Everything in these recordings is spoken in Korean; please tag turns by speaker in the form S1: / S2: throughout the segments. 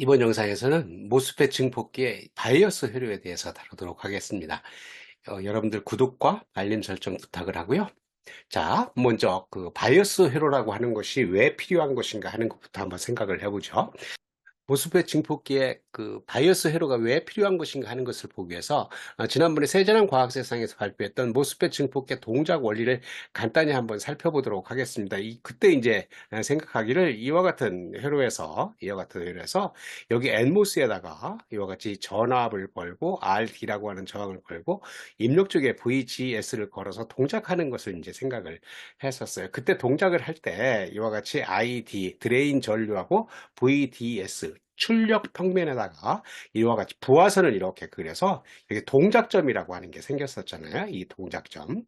S1: 이번 영상에서는 모스펫 증폭기의 바이어스 회로에 대해서 다루도록 하겠습니다. 어, 여러분들 구독과 알림 설정 부탁을 하고요. 자, 먼저 그 바이어스 회로라고 하는 것이 왜 필요한 것인가 하는 것부터 한번 생각을 해보죠. 모스펫 증폭기의 그 바이어스 회로가 왜 필요한 것인가 하는 것을 보기 위해서 어, 지난번에 세제랑 과학세상에서 발표했던 모스펫 증폭기의 동작 원리를 간단히 한번 살펴보도록 하겠습니다. 이, 그때 이제 생각하기를 이와 같은 회로에서 이와 같은 회로에서 여기 NMOS에다가 이와 같이 전압을 걸고 RD라고 하는 저항을 걸고 입력 쪽에 VGS를 걸어서 동작하는 것을 이제 생각을 했었어요. 그때 동작을 할 때 이와 같이 ID 드레인 전류하고 VDS 출력 평면에다가 이와 같이 부하선을 이렇게 그려서 여기 동작점이라고 하는 게 생겼었잖아요. 이 동작점.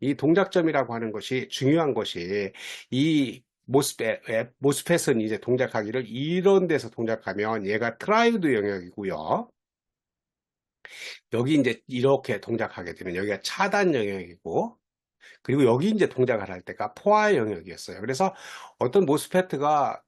S1: 이 동작점이라고 하는 것이 중요한 것이 이 모스펫, 모스펫은 이제 동작하기를 이런 데서 동작하면 얘가 트라이드 영역이고요. 여기 이제 이렇게 동작하게 되면 여기가 차단 영역이고 그리고 여기 이제 동작을 할 때가 포화 영역이었어요. 그래서 어떤 모스페트가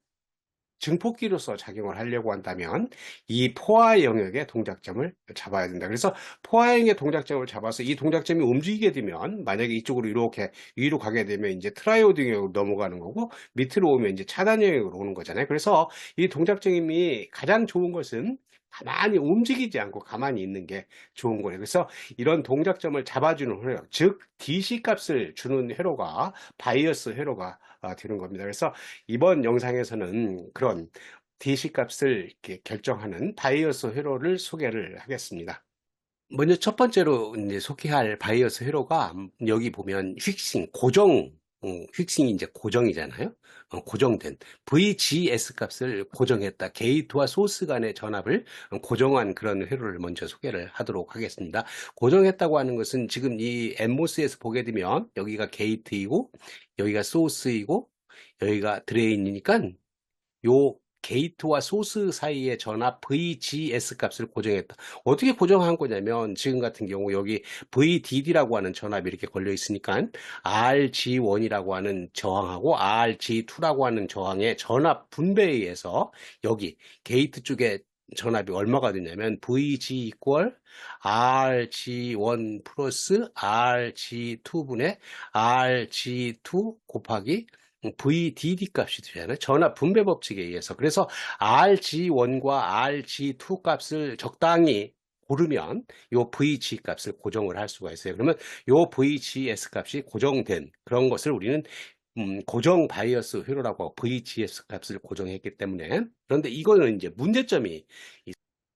S1: 증폭기로서 작용을 하려고 한다면 이 포화 영역의 동작점을 잡아야 된다. 그래서 포화 영역의 동작점을 잡아서 이 동작점이 움직이게 되면 만약에 이쪽으로 이렇게 위로 가게 되면 이제 트라이오드 영역으로 넘어가는 거고 밑으로 오면 이제 차단 영역으로 오는 거잖아요. 그래서 이 동작점이 가장 좋은 것은 가만히 움직이지 않고 가만히 있는 게 좋은 거예요. 그래서 이런 동작점을 잡아주는 회로, 즉 DC 값을 주는 회로가 바이어스 회로가 아, 되는 겁니다. 그래서 이번 영상에서는 그런 DC 값을 결정하는 바이어스 회로를 소개를 하겠습니다. 먼저 첫 번째로 이제 소개할 바이어스 회로가 여기 보면 휙싱, 고정 어, 휙싱이 이제 고정이잖아요. 어, 고정된 VGS 값을 고정했다. 게이트와 소스 간의 전압을 고정한 그런 회로를 먼저 소개를 하도록 하겠습니다. 고정했다고 하는 것은 지금 이 엠모스에서 보게 되면 여기가 게이트이고 여기가 소스이고 여기가 드레인이니까 요 게이트와 소스 사이의 전압 VGS 값을 고정했다. 어떻게 고정한 거냐면 지금 같은 경우 여기 VDD라고 하는 전압이 이렇게 걸려 있으니까 RG1이라고 하는 저항하고 RG2라고 하는 저항의 전압 분배에 의해서 여기 게이트 쪽에 전압이 얼마가 되냐면 VG 이퀄 RG1 플러스 RG2분의 RG2 곱하기 VDD 값이 되잖아요. 전압 분배 법칙에 의해서. 그래서 RG1과 RG2 값을 적당히 고르면 요 VG 값을 고정을 할 수가 있어요. 그러면 요 VGS 값이 고정된 그런 것을 우리는 음, 고정 바이어스 회로라고 VGS 값을 고정했기 때문에 그런데 이거는 이제 문제점이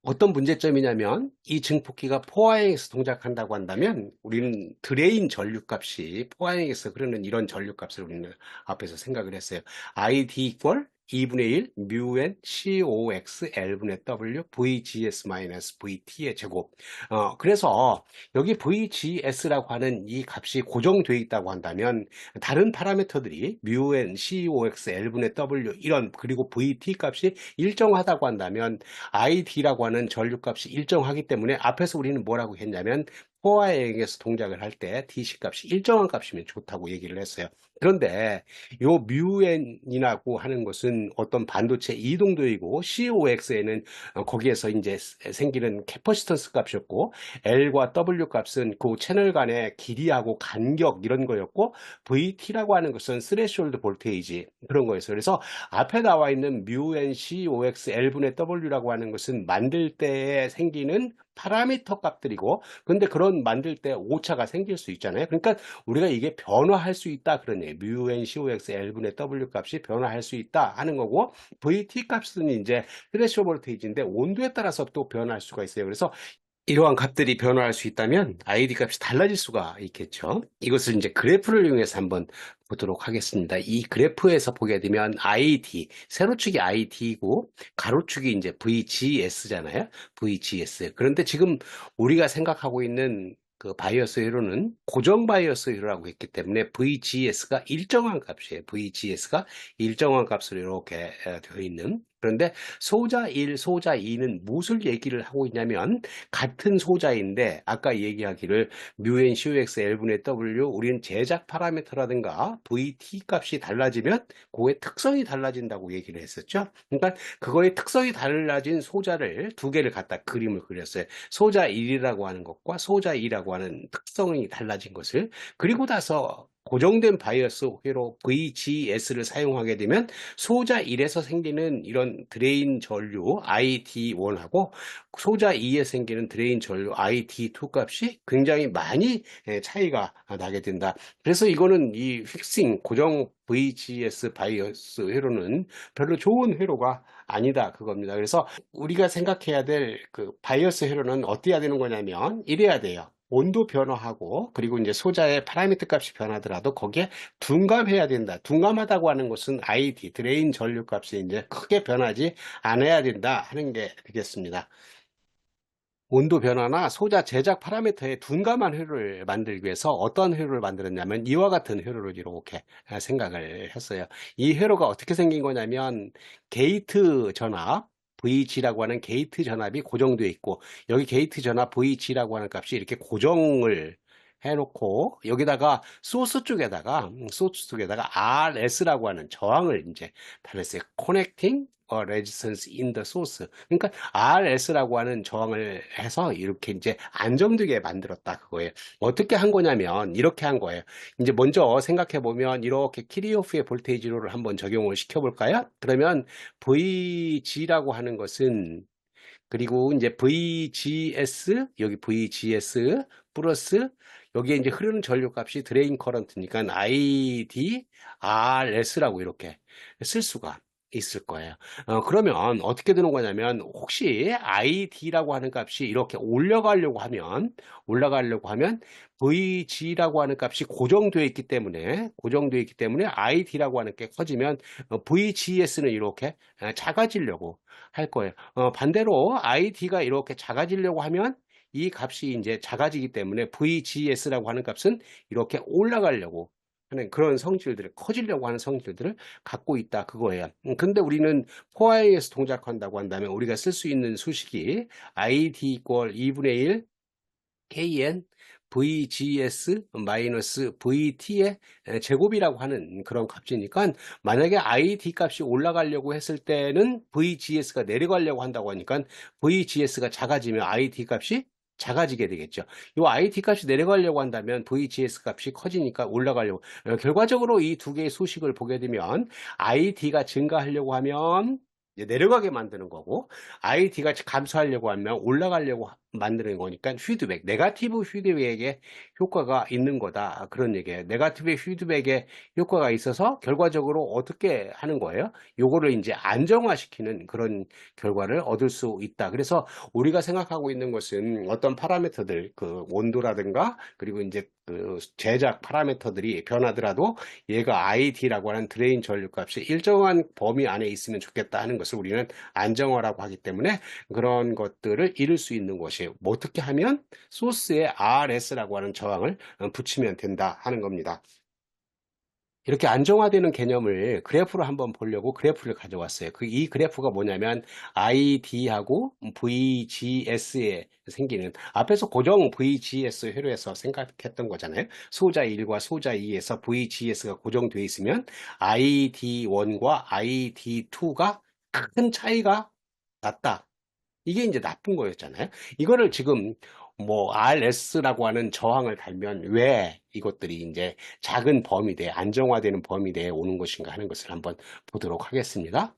S1: 어떤 문제점이냐면 이 증폭기가 포화행에서 동작한다고 한다면 우리는 드레인 전류값이 포화행에서 흐르는 이런 전류값을 우리는 앞에서 생각을 했어요. ID 이퀄 2분의 1 뮤n COX L분의 W VGS 마이너스 VT의 제곱. 어, 그래서 여기 VGS라고 하는 이 값이 고정되어 있다고 한다면 다른 파라미터들이 뮤n COX L분의 W 이런 그리고 VT 값이 일정하다고 한다면 ID라고 하는 전류 값이 일정하기 때문에 앞에서 우리는 뭐라고 했냐면 포화에게서 동작을 할 때 DC 값이 일정한 값이면 좋다고 얘기를 했어요. 그런데 요 뮤엔이라고 하는 것은 어떤 반도체 이동도이고 COX에는 어, 거기에서 이제 생기는 캐퍼시턴스 값이었고 L과 W 값은 그 채널 간의 길이하고 간격 이런 거였고 VT라고 하는 것은 스레시홀드 볼테이지 그런 거였어요. 그래서 앞에 나와 있는 뮤엔 COX L분의 W라고 하는 것은 만들 때 생기는 파라미터 값들이고 근데 그런 만들 때 오차가 생길 수 있잖아요. 그러니까 우리가 이게 변화할 수 있다 그런 얘기. mu n cox L분의 w 값이 변화할 수 있다 하는 거고 vt 값은 이제 트레쇼 볼테이지인데 온도에 따라서 또 변화할 수가 있어요. 그래서 이러한 값들이 변화할 수 있다면 ID 값이 달라질 수가 있겠죠. 이것을 이제 그래프를 이용해서 한번 보도록 하겠습니다. 이 그래프에서 보게 되면 ID, 세로축이 ID이고 가로축이 이제 VGS잖아요. VGS. 그런데 지금 우리가 생각하고 있는 그 바이어스 회로는 고정 바이어스 회로라고 했기 때문에 VGS가 일정한 값이에요. VGS가 일정한 값으로 이렇게 되어 있는 그런데 소자 1, 소자 2는 무엇을 얘기를 하고 있냐면 같은 소자인데 아까 얘기하기를 뮤엔 COX L분의 W 우리는 제작 파라미터라든가 VT 값이 달라지면 그의 특성이 달라진다고 얘기를 했었죠. 그러니까 그거의 특성이 달라진 소자를 두 개를 갖다 그림을 그렸어요. 소자 1이라고 하는 것과 소자 2라고 하는 특성이 달라진 것을 그리고 나서 고정된 바이어스 회로 VGS를 사용하게 되면 소자 1에서 생기는 이런 드레인 전류 IT1하고 소자 2에 생기는 드레인 전류 IT2 값이 굉장히 많이 예, 차이가 나게 된다. 그래서 이거는 이 픽싱 고정 VGS 바이어스 회로는 별로 좋은 회로가 아니다 그겁니다. 그래서 우리가 생각해야 될 그 바이어스 회로는 어때야 되는 거냐면 이래야 돼요. 온도 변화하고 그리고 이제 소자의 파라미터 값이 변하더라도 거기에 둔감해야 된다. 둔감하다고 하는 것은 ID 드레인 전류 값이 이제 크게 변하지 않아야 된다 하는 게 되겠습니다. 온도 변화나 소자 제작 파라미터에 둔감한 회로를 만들기 위해서 어떤 회로를 만들었냐면 이와 같은 회로를 이렇게 생각을 했어요. 이 회로가 어떻게 생긴 거냐면 게이트 전압 VG라고 하는 게이트 전압이 고정되어 있고 여기 게이트 전압 VG라고 하는 값이 이렇게 고정을 해놓고 여기다가 소스 쪽에다가 음, 소스 쪽에다가 RS라고 하는 저항을 이제 달았어요. Connecting a resistance in the source. 그러니까 RS라고 하는 저항을 해서 이렇게 이제 안정되게 만들었다 그거예요. 어떻게 한 거냐면 이렇게 한 거예요. 이제 먼저 생각해 보면 이렇게 키리오프의 볼테이지로를 한번 적용을 시켜 볼까요? 그러면 VG라고 하는 것은 그리고 이제 VGS 여기 VGS 플러스 여기에 이제 흐르는 전류 값이 드레인 커런트니까 ID RS라고 이렇게 쓸 수가 있을 거예요. 어, 그러면 어떻게 되는 거냐면 혹시 ID라고 하는 값이 이렇게 올라가려고 하면 올라가려고 하면 VG라고 하는 값이 고정되어 있기 때문에 고정되어 있기 때문에 ID라고 하는 게 커지면 어, VGS는 이렇게 어, 작아지려고 할 거예요. 어, 반대로 ID가 이렇게 작아지려고 하면 이 값이 이제 작아지기 때문에 VGS라고 하는 값은 이렇게 올라가려고 하는 그런 성질들을 커지려고 하는 성질들을 갖고 있다 그거예요. 음, 근데 우리는 4IS 동작한다고 한다면 우리가 쓸 수 있는 수식이 ID 이퀄 2분의 1 KN VGS 마이너스 VT의 제곱이라고 하는 그런 값이니까 만약에 ID 값이 올라가려고 했을 때는 VGS가 내려가려고 한다고 하니까 VGS가 작아지면 ID 값이 작아지게 되겠죠. 이 IT 값이 내려가려고 한다면 VGS 값이 커지니까 올라가려고. 어, 결과적으로 이 두 개의 소식을 보게 되면 IT가 증가하려고 하면 내려가게 만드는 거고 IT가 감소하려고 하면 올라가려고 만드는 거니까 피드백, 네가티브 피드백에 효과가 있는 거다. 그런 얘기예요. 네가티브 피드백에 효과가 있어서 결과적으로 어떻게 하는 거예요? 요거를 이제 안정화시키는 그런 결과를 얻을 수 있다. 그래서 우리가 생각하고 있는 것은 어떤 파라미터들, 그 온도라든가 그리고 이제 그 제작 파라미터들이 변하더라도 얘가 ID라고 하는 드레인 전류값이 일정한 범위 안에 있으면 좋겠다 하는 것을 우리는 안정화라고 하기 때문에 그런 것들을 이룰 수 있는 것이 뭐 어떻게 하면 소스에 RS라고 하는 저항을 어, 붙이면 된다 하는 겁니다. 이렇게 안정화되는 개념을 그래프로 한번 보려고 그래프를 가져왔어요. 그 이 그래프가 뭐냐면 ID하고 VGS에 생기는 앞에서 고정 VGS 회로에서 생각했던 거잖아요. 소자 1과 소자 2에서 VGS가 고정되어 있으면 ID1과 ID2가 큰 차이가 났다. 이게 이제 나쁜 거였잖아요. 이거를 지금 뭐 RS라고 하는 저항을 달면 왜 이것들이 이제 작은 범위 내에 안정화되는 범위 내에 오는 것인가 하는 것을 한번 보도록 하겠습니다.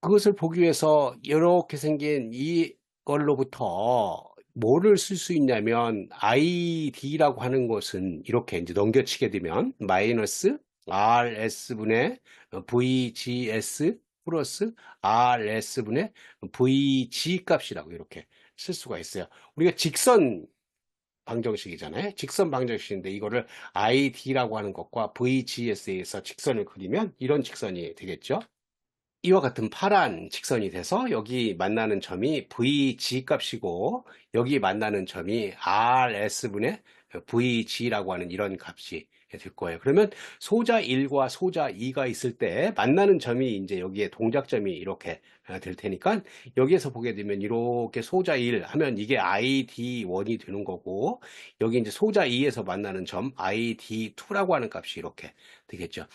S1: 그것을 보기 위해서 이렇게 생긴 이걸로부터 뭐를 쓸 수 있냐면 ID라고 하는 것은 이렇게 이제 넘겨치게 되면 마이너스 RS분의 VGS 플러스 RS분의 VG 값이라고 이렇게 쓸 수가 있어요. 우리가 직선 방정식이잖아요. 직선 방정식인데 이거를 ID라고 하는 것과 VGS에서 직선을 그리면 이런 직선이 되겠죠. 이와 같은 파란 직선이 돼서 여기 만나는 점이 VG 값이고 여기 만나는 점이 RS분의 VG라고 하는 이런 값이 될 거예요. 그러면 소자 1과 소자 2가 있을 때 만나는 점이 이제 여기에 동작점이 이렇게 아, 될 테니까 여기에서 보게 되면 이렇게 소자 1 하면 이게 ID1이 되는 거고 여기 이제 소자 2에서 만나는 점 ID2라고 하는 값이 이렇게 되겠죠.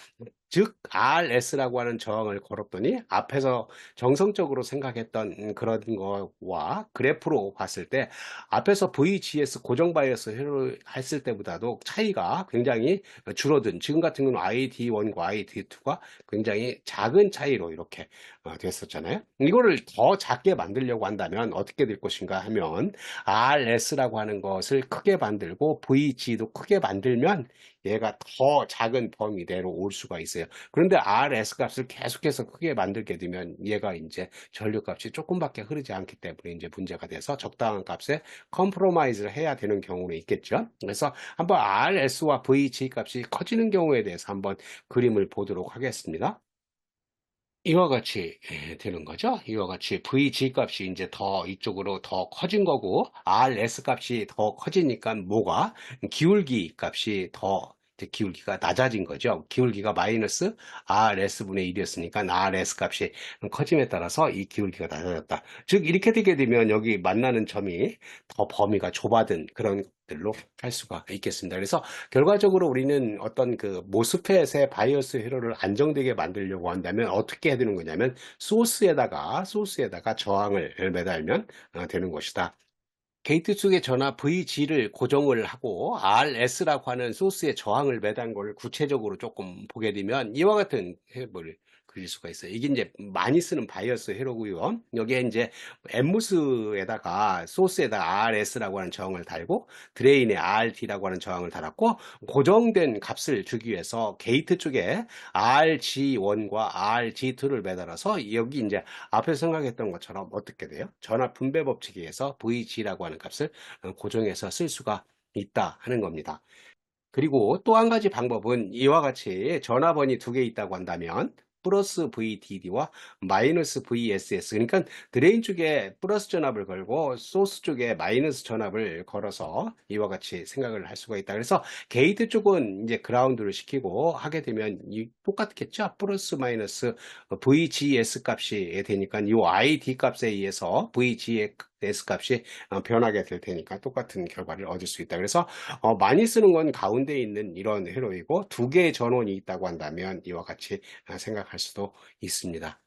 S1: 즉 RS라고 하는 저항을 걸었더니 앞에서 정성적으로 생각했던 그런 거와 그래프로 봤을 때 앞에서 VGS 고정 바이어스 회로 했을 때보다도 차이가 굉장히 줄어든 지금 같은 경우는 ID1과 ID2가 굉장히 작은 차이로 이렇게 어, 됐었잖아요. 이거를 더 작게 만들려고 한다면 어떻게 될 것인가 하면 RS라고 하는 것을 크게 만들고 VG도 크게 만들면 얘가 더 작은 범위 내로 올 수가 있어요. 그런데 RS 값을 계속해서 크게 만들게 되면 얘가 이제 전류 값이 조금밖에 흐르지 않기 때문에 이제 문제가 돼서 적당한 값에 컴프로마이즈를 해야 되는 경우는 있겠죠. 그래서 한번 RS와 VG 값이 커지는 경우에 대해서 한번 그림을 보도록 하겠습니다. 이와 같이 예, 되는 거죠. 이와 같이 VG 값이 이제 더 이쪽으로 더 커진 거고 RS 값이 더 커지니까 뭐가 기울기 값이 더 기울기가 낮아진 거죠. 기울기가 마이너스 RS분의 1이었으니까 RS 값이 커짐에 따라서 이 기울기가 낮아졌다. 즉 이렇게 되게 되면 여기 만나는 점이 더 범위가 좁아든 그런 것들로 할 수가 있겠습니다. 그래서 결과적으로 우리는 어떤 그 모스펫의 바이오스 회로를 안정되게 만들려고 한다면 어떻게 해야 되는 거냐면 소스에다가 소스에다가 저항을 매달면 어, 되는 것이다. 게이트 쪽의 전압 VG를 고정을 하고 RS라고 하는 소스의 저항을 매단 걸 구체적으로 조금 보게 되면 이와 같은 해을 그릴 수가 있어요. 이게 이제 많이 쓰는 바이어스 회로고요. 여기에 이제 엠무스에다가 소스에다가 RS라고 하는 저항을 달고 드레인에 RT라고 하는 저항을 달았고 고정된 값을 주기 위해서 게이트 쪽에 RG1과 RG2를 매달아서 여기 이제 앞에서 생각했던 것처럼 어떻게 돼요? 전압 분배 법칙에 의해서 VG라고 하는 값을 고정해서 쓸 수가 있다 하는 겁니다. 그리고 또 한 가지 방법은 이와 같이 전화번이 두 개 있다고 한다면 플러스 VDD와 마이너스 VSS 그러니까 드레인 쪽에 플러스 전압을 걸고 소스 쪽에 마이너스 전압을 걸어서 이와 같이 생각을 할 수가 있다. 그래서 게이트 쪽은 이제 그라운드를 시키고 하게 되면 이 똑같겠죠. 플러스 마이너스 VGS 값이 되니까 이 ID 값에 의해서 VGS S 값이 어, 변하게 될 테니까 똑같은 결과를 얻을 수 있다. 그래서 어, 많이 쓰는 건 가운데 있는 이런 회로이고 두 개의 전원이 있다고 한다면 이와 같이 어, 생각할 수도 있습니다.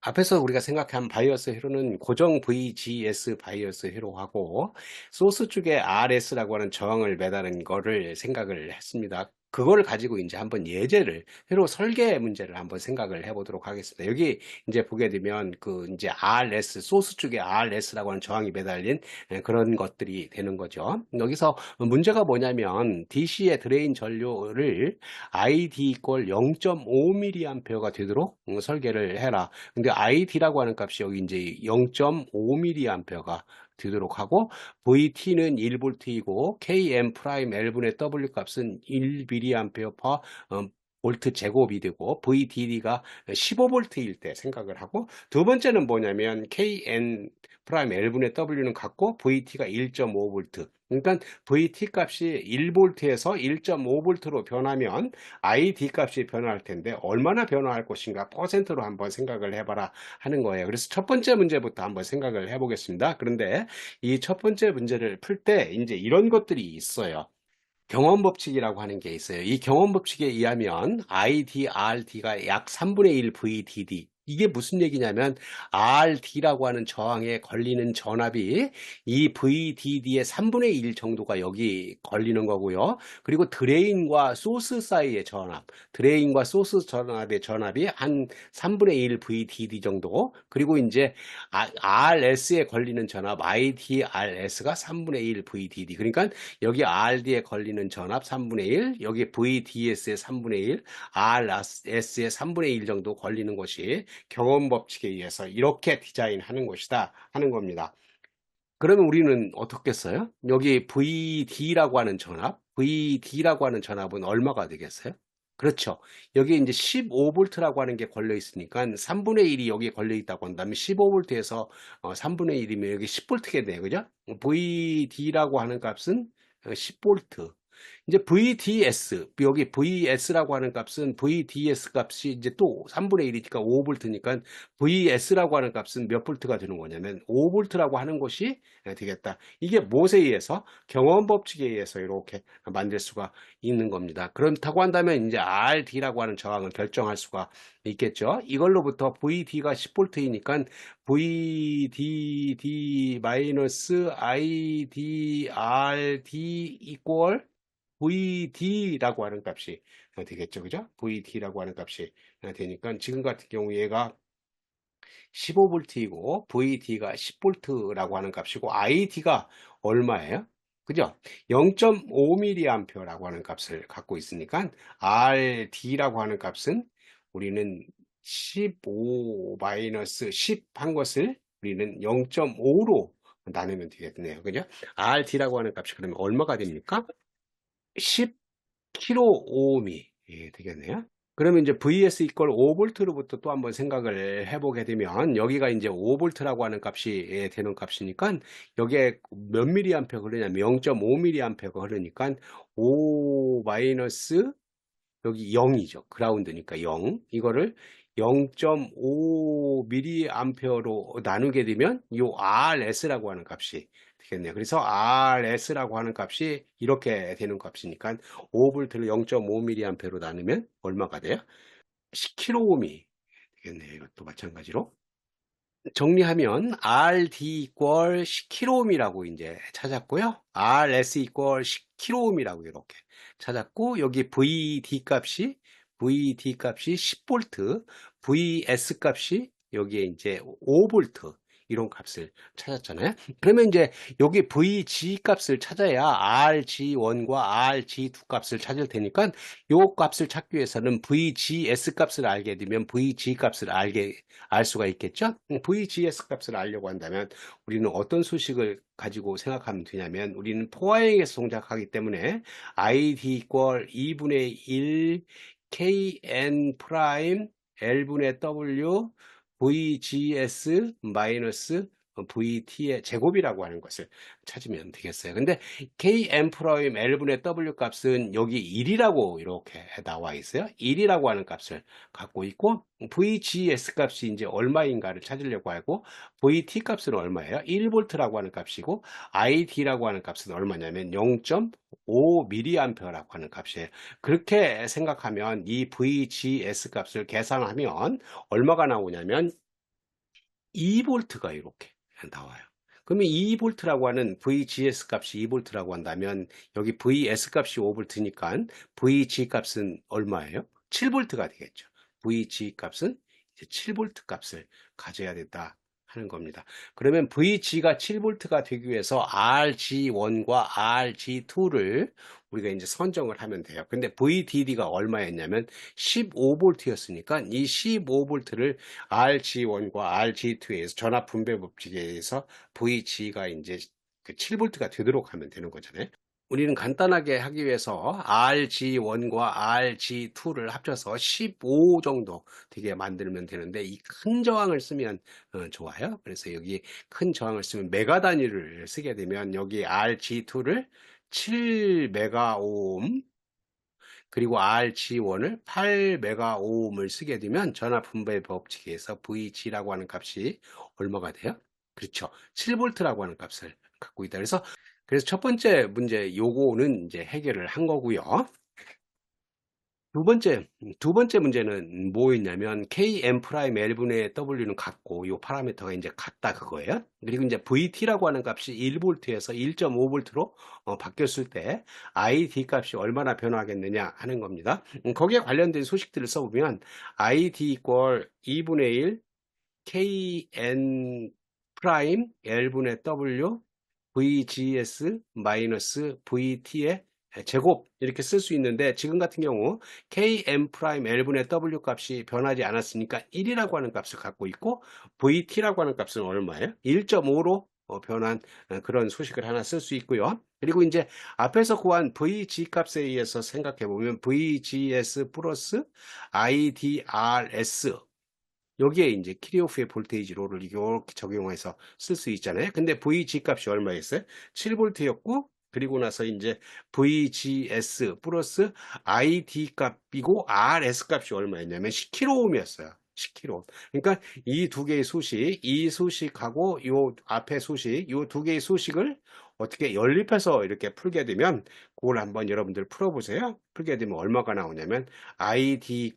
S1: 앞에서 우리가 생각한 바이어스 회로는 고정 VGS 바이어스 회로하고 소스 쪽에 RS라고 하는 저항을 매다는 거를 생각을 했습니다. 그걸 가지고 이제 한번 예제를 회로 설계 문제를 한번 생각을 해보도록 하겠습니다. 여기 이제 보게 되면 그 이제 RS 소스 쪽에 RS라고 하는 저항이 매달린 예, 그런 것들이 되는 거죠. 여기서 문제가 뭐냐면 DC의 드레인 전류를 ID 이퀄 0.5mA가 되도록 음, 설계를 해라. 근데 ID라고 하는 값이 여기 이제 0.5mA가 되도록 하고 VT는 1V이고 KM 프라임 L분의 W 값은 1mA per 어, 볼트 제곱이 되고 VDD가 15V일 때 생각을 하고 두 번째는 뭐냐면 KN 프라임 L분의 W는 같고 VT가 1.5V 그러니까 VT 값이 1V에서 1.5V로 변하면 ID 값이 변화할 텐데 얼마나 변화할 것인가 퍼센트로 한번 생각을 해봐라 하는 거예요. 그래서 첫 번째 문제부터 한번 생각을 해보겠습니다. 그런데 이 첫 번째 문제를 풀 때 이제 이런 것들이 있어요. 경험 법칙이라고 하는 게 있어요. 이 경험 법칙에 의하면 IDRD가 약 3분의 1 VDD 이게 무슨 얘기냐면 RD라고 하는 저항에 걸리는 전압이 이 VDD의 3분의 1 정도가 여기 걸리는 거고요. 그리고 드레인과 소스 사이의 전압, 드레인과 소스 전압의 전압이 한 3분의 1 VDD 정도. 그리고 이제 RS에 걸리는 전압 IDRS가 3분의 1 VDD. 그러니까 여기 RD에 걸리는 전압 3분의 1, 여기 VDS의 3분의 1, RS의 3분의 1 정도 걸리는 것이 경험 법칙에 의해서 이렇게 디자인하는 것이다 하는 겁니다. 그러면 우리는 어떻게 써요? 여기 VD라고 하는 전압, VD라고 하는 전압은 얼마가 되겠어요? 그렇죠. 여기 이제 15V라고 하는 게 걸려 있으니까 3분의 1이 여기에 걸려 있다고 한다면 15V에서 3분의 1이면 여기 10V게 돼요. 그죠? VD라고 하는 값은 10V. 이제 VDS, 여기 VS라고 하는 값은 VDS 값이 이제 또 3분의 1이니까 5V니까 VS라고 하는 값은 몇 볼트가 되는 거냐면 5V라고 하는 것이 되겠다. 이게 무엇에 의해서 경험 법칙에 의해서 이렇게 만들 수가 있는 겁니다. 그렇다고 한다면 이제 RD라고 하는 저항을 결정할 수가 있겠죠. 이걸로부터 VD가 10V이니까 VDD 마이너스 IDRD 이퀄 VD라고 하는 값이 되겠죠. 그죠? VD라고 하는 값이 되니까 지금 같은 경우 얘가 15V이고 VD가 10V라고 하는 값이고 ID가 얼마예요? 그죠? 0.5mA라고 하는 값을 갖고 있으니까 RD라고 하는 값은 우리는 15 마이너스 10 한 것을 우리는 0.5로 나누면 되겠네요. 그죠? RD라고 하는 값이 그러면 얼마가 됩니까? 10kΩ이 예, 되겠네요. 그러면 이제 VS 이퀄 5V로부터 또 한번 생각을 해보게 되면 여기가 이제 5V라고 하는 값이 예, 되는 값이니까 여기에 몇 미리암페어 흐르냐면 0.5미리암페어가 흐르니까 5 마이너스 여기 0이죠. 그라운드니까 0. 이거를 0.5mA로 나누게 되면 이 RS라고 하는 값이 되겠네요. 그래서 RS라고 하는 값이 이렇게 되는 값이니까 5볼트를 0.5mA로 나누면 얼마가 돼요? 10kΩ이 되겠네요. 이것도 마찬가지로. 정리하면 RD 이퀄 10kΩ이라고 이제 찾았고요. RS 이퀄 10kΩ이라고 이렇게 찾았고 여기 VD 값이 VD 값이 10V, VS 값이 여기에 이제 5V 이런 값을 찾았잖아요. 그러면 이제 여기 VG 값을 찾아야 RG1과 RG2 값을 찾을 테니까 요 값을 찾기 위해서는 VGS 값을 알게 되면 VG 값을 알게 알 수가 있겠죠. VGS 값을 알려고 한다면 우리는 어떤 수식을 가지고 생각하면 되냐면 우리는 포화형에서 동작하기 때문에 ID 이퀄 2분의 1 KN 프라임 L분의 W VGS 마이너스 VT의 제곱이라고 하는 것을 찾으면 되겠어요. 근데 KM 프라임 L분의 W 값은 여기 1이라고 이렇게 나와 있어요. 1이라고 하는 값을 갖고 있고 VGS 값이 이제 얼마인가를 찾으려고 하고 VT 값은 얼마예요? 1V라고 하는 값이고 ID라고 하는 값은 얼마냐면 0.5mA라고 하는 값이에요. 그렇게 생각하면 이 VGS 값을 계산하면 얼마가 나오냐면 2V가 이렇게 나와요. 그러면 2V라고 하는 VGS 값이 2V라고 한다면 여기 VS 값이 5V니까 VG 값은 얼마예요? 7V가 되겠죠. VG 값은 이제 7V 값을 가져야 된다 하는 겁니다. 그러면 VG가 7V가 되기 위해서 RG1과 RG2를 우리가 이제 선정을 하면 돼요. 근데 VDD가 얼마였냐면 15V였으니까 이 15V를 RG1과 RG2에서 전압 분배 법칙에 의해서 VG가 이제 그 7V가 되도록 하면 되는 거잖아요. 우리는 간단하게 하기 위해서 RG1과 RG2를 합쳐서 15 정도 되게 만들면 되는데 이 큰 저항을 쓰면 어, 좋아요. 그래서 여기 큰 저항을 쓰면 메가 단위를 쓰게 되면 여기 RG2를 7메가오hm 그리고 RG1을 8메가오음을 쓰게 되면 전압 분배 법칙에서 VG라고 하는 값이 얼마가 돼요? 그렇죠. 7V라고 하는 값을 갖고 있다. 그래서 그래서 첫 번째 문제 요거는 이제 해결을 한 거고요. 두 번째, 두 번째 문제는 뭐였냐면 KM 프라임 L분의 W는 같고 요 파라미터가 이제 같다 그거예요. 그리고 이제 VT라고 하는 값이 1V에서 1.5V로 어, 바뀌었을 때 ID 값이 얼마나 변화하겠느냐 하는 겁니다. 음, 거기에 관련된 소식들을 써보면 ID 이퀄 2분의 1 KN 프라임 L분의 W VGS 마이너스 VT의 제곱 이렇게 쓸 수 있는데 지금 같은 경우 km 프라임 l분의 w 값이 변하지 않았으니까 1이라고 하는 값을 갖고 있고 vt라고 하는 값은 얼마예요? 1.5로 어, 변한 어, 그런 소식을 하나 쓸 수 있고요. 그리고 이제 앞에서 구한 VG 값에 의해서 생각해 보면 VGS 플러스 IDRS 여기에 이제 키리오프의 볼테이지 롤을 이렇게 적용해서 쓸 수 있잖아요. 근데 VG 값이 얼마였어요? 7V였고 그리고 나서 이제 VGS 플러스 ID 값이고 RS 값이 얼마였냐면 10kΩ이었어요. 10kΩ. 그러니까 이 두 개의 수식, 이 수식하고 요 앞에 수식, 요 두 개의 수식을 어떻게 연립해서 이렇게 풀게 되면 그걸 한번 여러분들 풀어보세요. 풀게 되면 얼마가 나오냐면 ID 이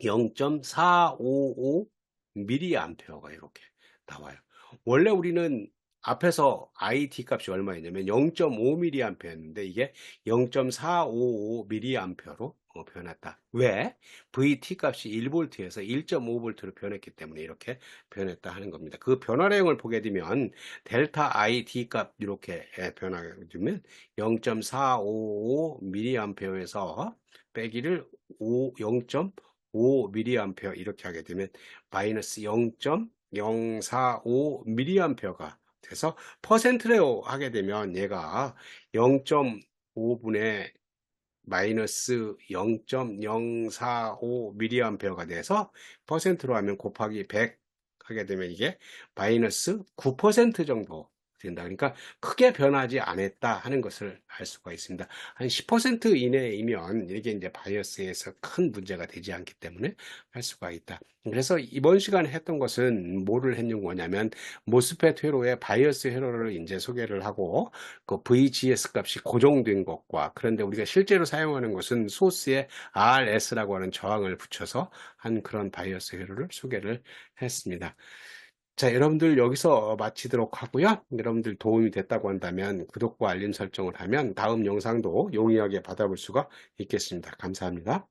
S1: 퀄0.455 mA가 이렇게 나와요. 원래 우리는 앞에서 IT 값이 얼마였냐면 0.5mA였는데 이게 0.455 mA로 어, 변했다. 왜? VT 값이 1V에서 1.5V로 변했기 때문에 이렇게 변했다 하는 겁니다. 그 변화량을 보게 되면 델타 IT 값 이렇게 예, 변하게 되면 0.455 mA에서 빼기를 5, 0.5 mA 이렇게 하게 되면 마이너스 0.045 mA가 돼서 퍼센트로 하게 되면 얘가 0.5분의 마이너스 0.045 mA가 돼서 퍼센트로 하면 곱하기 100 하게 되면 이게 마이너스 9% 정도 된다. 그러니까 크게 변하지 않았다 하는 것을 알 수가 있습니다. 한 10% 이내이면 이게 이제 바이어스에서 큰 문제가 되지 않기 때문에 할 수가 있다. 그래서 이번 시간에 했던 것은 뭐를 했는 거냐면 모스펫 회로의 바이어스 회로를 이제 소개를 하고 그 VGS 값이 고정된 것과 그런데 우리가 실제로 사용하는 것은 소스에 RS라고 하는 저항을 붙여서 한 그런 바이어스 회로를 소개를 했습니다. 자, 여러분들 여기서 마치도록 하고요. 여러분들 도움이 됐다고 한다면 구독과 알림 설정을 하면 다음 영상도 용이하게 받아볼 수가 있겠습니다. 감사합니다.